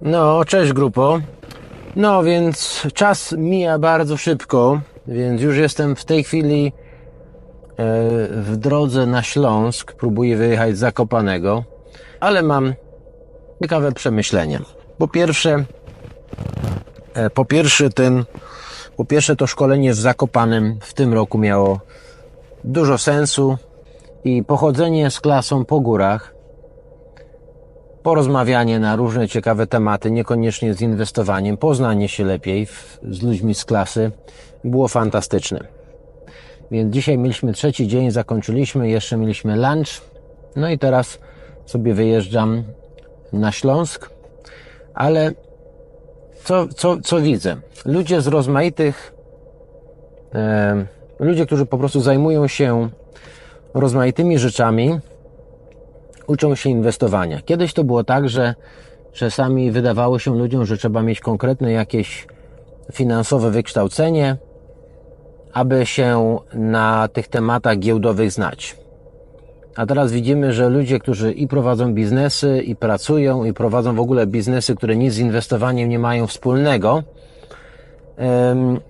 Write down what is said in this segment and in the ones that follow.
No, cześć grupo. No, więc czas mija bardzo szybko, więc już jestem w tej chwili e, w drodze na Śląsk. Próbuję wyjechać z Zakopanego, ale mam ciekawe przemyślenia. Po pierwsze, e, po pierwsze ten, po pierwsze to szkolenie w Zakopanem w tym roku miało dużo sensu i pochodzenie z klasą po górach porozmawianie na różne ciekawe tematy, niekoniecznie z inwestowaniem, poznanie się lepiej w, z ludźmi z klasy było fantastyczne. Więc dzisiaj mieliśmy trzeci dzień, zakończyliśmy, jeszcze mieliśmy lunch, no i teraz sobie wyjeżdżam na Śląsk, ale co, co, co widzę? Ludzie z rozmaitych, e, ludzie, którzy po prostu zajmują się rozmaitymi rzeczami, uczą się inwestowania. Kiedyś to było tak, że czasami wydawało się ludziom, że trzeba mieć konkretne jakieś finansowe wykształcenie, aby się na tych tematach giełdowych znać. A teraz widzimy, że ludzie, którzy i prowadzą biznesy, i pracują, i prowadzą w ogóle biznesy, które nic z inwestowaniem nie mają wspólnego, em,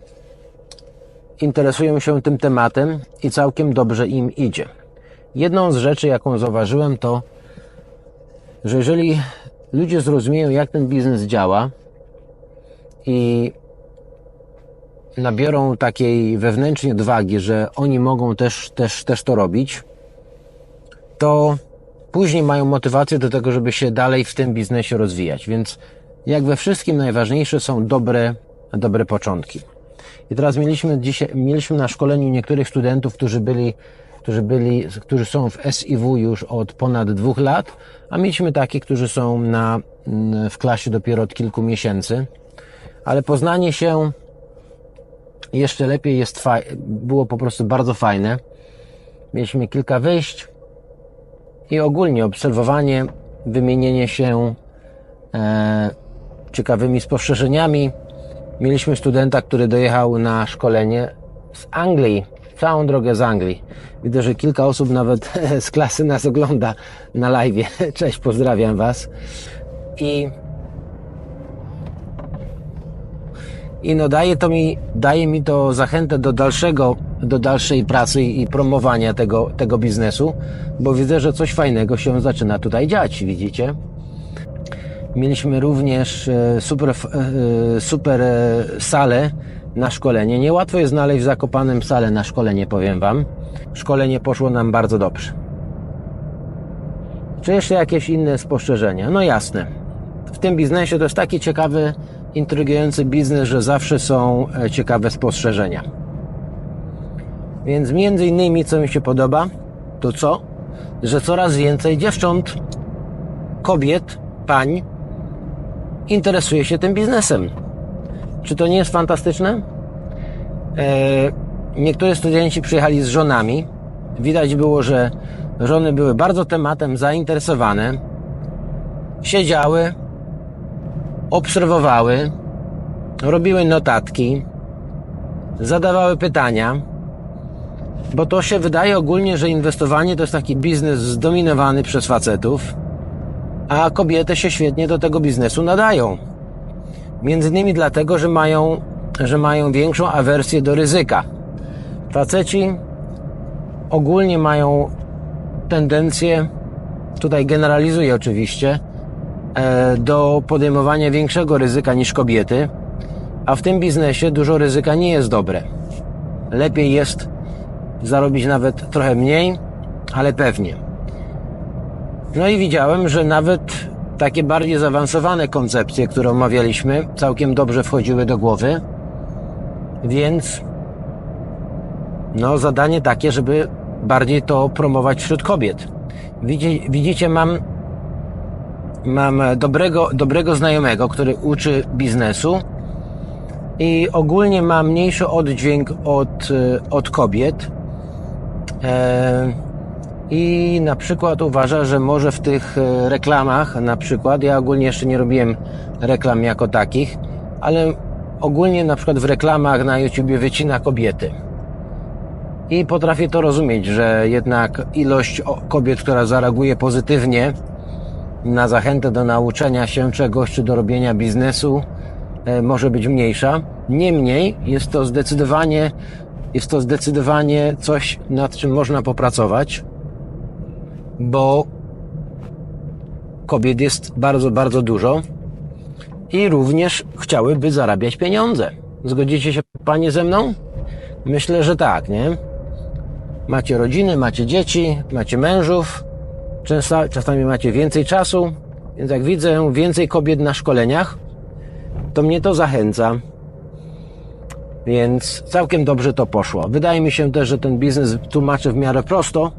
interesują się tym tematem i całkiem dobrze im idzie. Jedną z rzeczy, jaką zauważyłem, to, że jeżeli ludzie zrozumieją, jak ten biznes działa i nabiorą takiej wewnętrznej odwagi, że oni mogą też, też, też to robić, to później mają motywację do tego, żeby się dalej w tym biznesie rozwijać. Więc jak we wszystkim najważniejsze są dobre, dobre początki. I teraz mieliśmy dzisiaj, mieliśmy na szkoleniu niektórych studentów, którzy byli którzy byli, którzy są w SIW już od ponad dwóch lat, a mieliśmy takich, którzy są na, w klasie dopiero od kilku miesięcy. Ale poznanie się jeszcze lepiej jest faj- było po prostu bardzo fajne. Mieliśmy kilka wyjść i ogólnie obserwowanie, wymienienie się e, ciekawymi spostrzeżeniami. Mieliśmy studenta, który dojechał na szkolenie z Anglii, całą drogę z Anglii. Widzę, że kilka osób nawet z klasy nas ogląda na live. Cześć, pozdrawiam Was. I i no daje to mi, daje mi to zachętę do dalszego, do dalszej pracy i promowania tego, tego biznesu, bo widzę, że coś fajnego się zaczyna tutaj dziać, widzicie? Mieliśmy również e, super, e, super e, salę na szkolenie. Niełatwo jest znaleźć w Zakopanem salę na szkolenie, powiem Wam. Szkolenie poszło nam bardzo dobrze. Czy jeszcze jakieś inne spostrzeżenia? No jasne. W tym biznesie to jest taki ciekawy, intrygujący biznes, że zawsze są ciekawe spostrzeżenia. Więc między innymi, co mi się podoba, to co? Że coraz więcej dziewcząt, kobiet, pań interesuje się tym biznesem. Czy to nie jest fantastyczne? E, niektórzy studenci przyjechali z żonami. Widać było, że żony były bardzo tematem zainteresowane. Siedziały, obserwowały, robiły notatki, zadawały pytania, bo to się wydaje ogólnie, że inwestowanie to jest taki biznes zdominowany przez facetów, a kobiety się świetnie do tego biznesu nadają. Między innymi dlatego, że mają, że mają większą awersję do ryzyka. Faceci ogólnie mają tendencję, tutaj generalizuję oczywiście, e, do podejmowania większego ryzyka niż kobiety, a w tym biznesie dużo ryzyka nie jest dobre. Lepiej jest zarobić nawet trochę mniej, ale pewnie. No i widziałem, że nawet takie bardziej zaawansowane koncepcje, które omawialiśmy, całkiem dobrze wchodziły do głowy. Więc no, zadanie takie, żeby bardziej to promować wśród kobiet. Widzicie, widzicie mam, mam dobrego, dobrego znajomego, który uczy biznesu i ogólnie ma mniejszy oddźwięk od, od kobiet. Eee, i na przykład uważa, że może w tych e, reklamach, na przykład, ja ogólnie jeszcze nie robiłem reklam jako takich, ale ogólnie na przykład w reklamach na YouTube wycina kobiety. I potrafię to rozumieć, że jednak ilość kobiet, która zareaguje pozytywnie na zachętę do nauczenia się czegoś czy do robienia biznesu e, może być mniejsza. Niemniej jest to zdecydowanie, jest to zdecydowanie coś, nad czym można popracować, bo kobiet jest bardzo, bardzo dużo i również chciałyby zarabiać pieniądze. Zgodzicie się Panie ze mną? Myślę, że tak, nie? Macie rodziny, macie dzieci, macie mężów, często, czasami macie więcej czasu, więc jak widzę więcej kobiet na szkoleniach, to mnie to zachęca. Więc całkiem dobrze to poszło. Wydaje mi się też, że ten biznes tłumaczę w miarę prosto,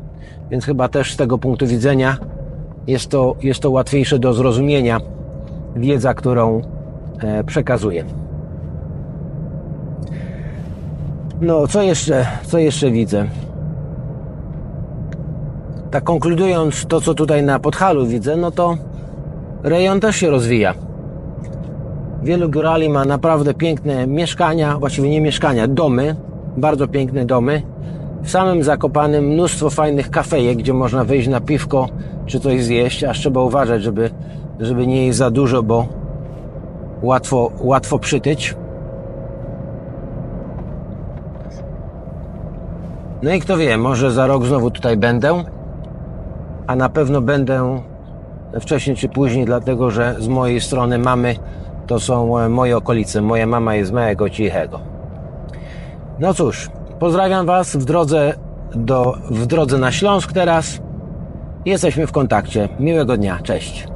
więc chyba też z tego punktu widzenia jest to, jest to łatwiejsze do zrozumienia wiedza, którą e, przekazuję. No, co jeszcze, co jeszcze widzę? Tak konkludując to, co tutaj na Podhalu widzę, no to rejon też się rozwija. Wielu górali ma naprawdę piękne mieszkania, właściwie nie mieszkania, domy, bardzo piękne domy. W samym Zakopanym mnóstwo fajnych kafejek, gdzie można wyjść na piwko czy coś zjeść, aż trzeba uważać, żeby, żeby nie jeść za dużo, bo łatwo, łatwo przytyć. No i kto wie, może za rok znowu tutaj będę, a na pewno będę wcześniej czy później, dlatego że z mojej strony mamy to są e, moje okolice. Moja mama jest Małego Cichego. No cóż, pozdrawiam Was w drodze, do, w drodze na Śląsk teraz. Jesteśmy w kontakcie. Miłego dnia. Cześć.